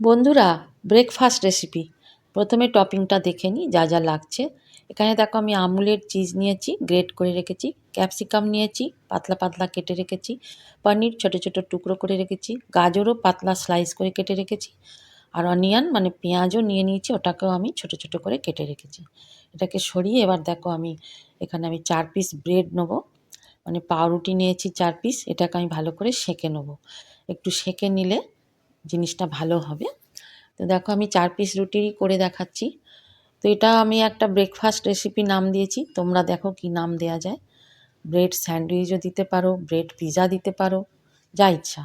বন্ধুরা breakfast recipe প্রথমে টপিংটা দেখে নিই, যা যা লাগছে। এখানে দেখো আমি আমুলের চিজ নিয়েছি গ্রেট করে রেখেছি ক্যাপসিকাম নিয়েছি, পাতলা পাতলা কেটে রেখেছি, পনির ছোট ছোট টুকরো করে রেখেছি, গাজরও পাতলা স্লাইস করে কেটে রেখেছি, আর অনিয়ন মানে পেঁয়াজও নিয়ে নিয়েছি, ওটাকেও আমি ছোট ছোট করে কেটে রেখেছি। এটাকে সরিয়ে এবার দেখো আমি, এখানে আমি চার পিস ব্রেড নেব। মানে পাউরুটি নিয়েছি চার পিস এটাকে আমি ভালো করে সেঁকে নেব। একটু সেঁকে নিলে জিনিসটা ভালো হবে। তো দেখো আমি চার পিস রুটি করে দেখাচ্ছি। তো এটা আমি একটা ব্রেকফাস্ট রেসিপি নাম দিয়েছি। তোমরা দেখো কি নাম দেয়া যায়। ব্রেড স্যান্ডউইচও দিতে পারো ব্রেড পিজা দিতে পারো, যা ইচ্ছা।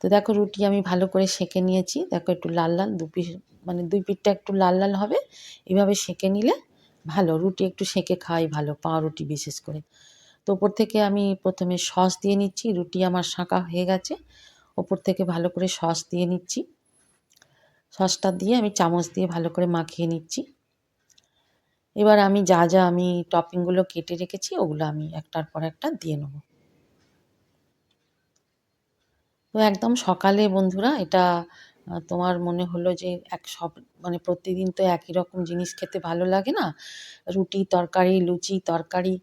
তো দেখো রুটি আমি ভালো করে সেঁকে নিয়েছি। দেখো একটু লাল লাল, দু পিস মানে দুই পিঠটা একটু লাল লাল হবে। এভাবে সেঁকে নিলে ভালো, রুটি একটু সেঁকে খাওয়াই ভালো পাউরুটি বিশেষ করে। তো ওপর থেকে আমি প্রথমে সস দিয়ে নিচ্ছি। রুটি আমার শাঁকা হয়ে গেছে। ওপর থেকে ভালো করে সস দিয়ে নিচ্ছি। সসটা দিয়ে আমি চামচ দিয়ে ভালো করে মাখিয়ে নিচ্ছি। এবার আমি যা যা আমি টপিংগুলো কেটে রেখেছি, ওগুলো আমি একটার পর একটা দিয়ে নেব। তো একদম সকালে বন্ধুরা, এটা তোমার মনে হলো যে এক সব মানে প্রতিদিন তো একই রকম জিনিস খেতে ভালো লাগে না? রুটি তরকারি, লুচি তরকারি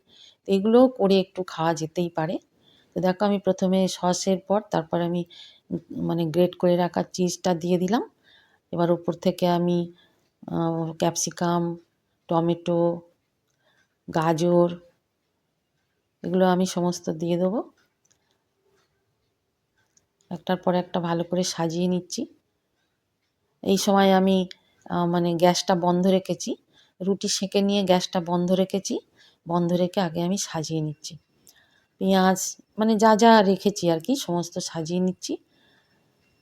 এগুলোও করে একটু খাওয়া যেতেই পারে। তো দেখো আমি প্রথমে সসের পর তারপর আমি মানে গ্রেট করে রাখা চিজটা দিয়ে দিলাম। এবার উপর থেকে আমি ক্যাপসিকাম টমেটো, গাজর, এগুলো আমি সমস্ত দিয়ে দেবো। একটার পর একটা ভালো করে সাজিয়ে নিচ্ছি। এই সময় আমি মানে গ্যাসটা বন্ধ রেখেছি। রুটি সেঁকে নিয়ে গ্যাসটা বন্ধ রেখেছি। বন্ধ রেখে আগে আমি সাজিয়ে নিচ্ছি। পেঁয়াজ মানে যা যা রেখেছি আর কি, সমস্ত সাজিয়ে নিচ্ছি।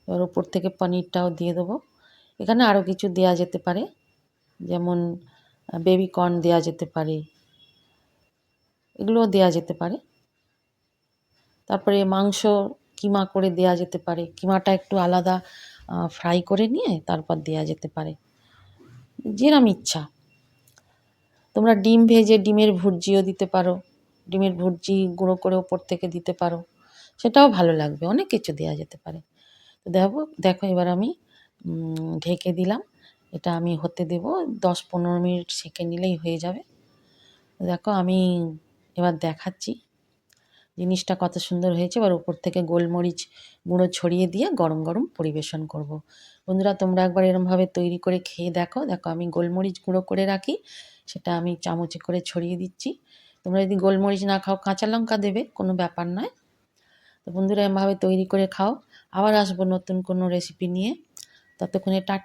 এবার ওপর থেকে পনিরটাও দিয়ে দেবো। এখানে আরও কিছু দেওয়া যেতে পারে। যেমন বেবি কর্ন দেওয়া যেতে পারে। এগুলোও দেওয়া যেতে পারে। তারপরে মাংস কিমা করে দেওয়া যেতে পারে। কিমাটা একটু আলাদা ফ্রাই করে নিয়ে তারপর দেওয়া যেতে পারে। যেরম ইচ্ছা। তোমরা ডিম ভেজে ডিমের ভুর্জিও দিতে পারো। ডিমের ভুর্জি গুঁড়ো করে ওপর থেকে দিতে পারো। সেটাও ভালো লাগবে, অনেক কিছু দেওয়া যেতে পারে। তো দেখো দেখো এবার আমি ঢেকে দিলাম। এটা আমি হতে দেব, দশ পনেরো মিনিট সেঁকে নিলেই হয়ে যাবে। দেখো আমি এবার দেখাচ্ছি। জিনিসটা কত সুন্দর হয়েছে। এবার উপর থেকে গোলমরিচ গুঁড়ো ছড়িয়ে দিয়ে গরম গরম পরিবেশন করব। বন্ধুরা, তোমরা একবার এরমভাবে তৈরি করে খেয়ে দেখো। দেখো আমি গোলমরিচ গুঁড়ো করে রাখি, সেটা আমি চামচে করে ছড়িয়ে দিচ্ছি। তোমরা যদি গোলমরিচ না খাও, কাঁচা লঙ্কা দেবে, কোনো ব্যাপার নয়। তো বন্ধুরা এমভাবে তৈরি করে খাও। আবার আসব নতুন কোনো রেসিপি নিয়ে। ততক্ষণে টাটা।